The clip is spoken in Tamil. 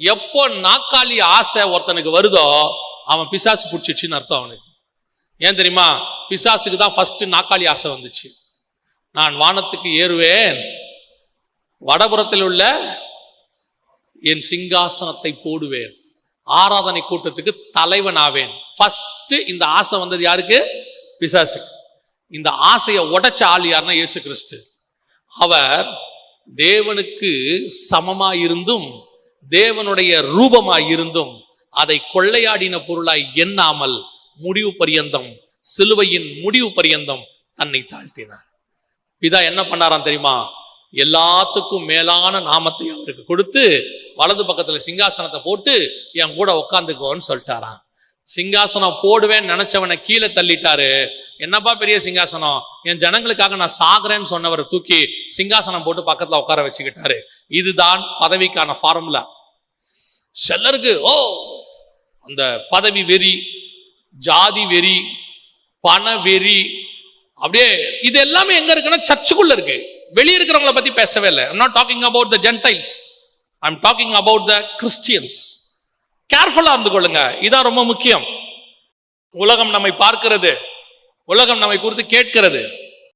எப்போ நாக்காளி ஆசை ஒருத்தனுக்கு வருதோ அவன் பிசாசு பிடிச்சிச்சின்னு அர்த்தம் அவனுக்கு. ஏன் தெரியுமா? பிசாசுக்கு தான் ஃபஸ்ட்டு நாக்காளி ஆசை வந்துச்சு. நான் வானத்துக்கு ஏறுவேன். வடபுறத்தில் உள்ள என் சிங்காசனத்தை போடுவேன். ஆராதனை கூட்டத்துக்கு தலைவன் ஆவேன். ஃபஸ்ட்டு இந்த ஆசை வந்தது யாருக்கு? பிசாசுக்கு. இந்த ஆசையை உடைச்ச ஆள் யாருன்னா இயேசு கிறிஸ்து. அவர் தேவனுக்கு சமமாக இருந்தும் தேவனுடைய ரூபமாய் இருந்தும் அதை கொள்ளையாடின பொருளாய் எண்ணாமல் முடிவு பரியந்தம் சிலுவையின் முடிவு பரியந்தம் தன்னை தாழ்த்தினார். பிதா என்ன பண்ணாராம் தெரியுமா? எல்லாத்துக்கும் மேலான நாமத்தை அவருக்கு கொடுத்து வலது பக்கத்துல சிங்காசனத்தை போட்டு என் கூட உட்காந்துக்கோன்னு சொல்லிட்டாராம். சிங்காசனம் போடுவேன்னு நினைச்சவனை கீழே தள்ளிட்டாரு. என்னப்பா பெரிய சிங்காசனம்? என் ஜனங்களுக்காக நான் சாகுறேன்னு சொன்னவரை தூக்கி சிங்காசனம் போட்டு பக்கத்துல உட்கார வச்சுக்கிட்டாரு. இதுதான் பதவிக்கான ஃபார்முலா சிலருக்கு ஓ அந்த பதவி வெறி ஜாதி வெறி பண வெறி அப்படியே இது எல்லாமே எங்க இருக்குன்னா சர்ச்சுக்குள்ள இருக்கு. வெளியே இருக்கிறவங்கள பத்தி பேசவே இல்லை. I'm talking about the gentiles gentiles. I'm talking about the Christians கேர்ஃபுல்லா இருந்து கொள்ளுங்க. இதான் ரொம்ப முக்கியம். உலகம் நம்மை பார்க்கிறது. உலகம் நம்மை குறித்து கேட்கிறது.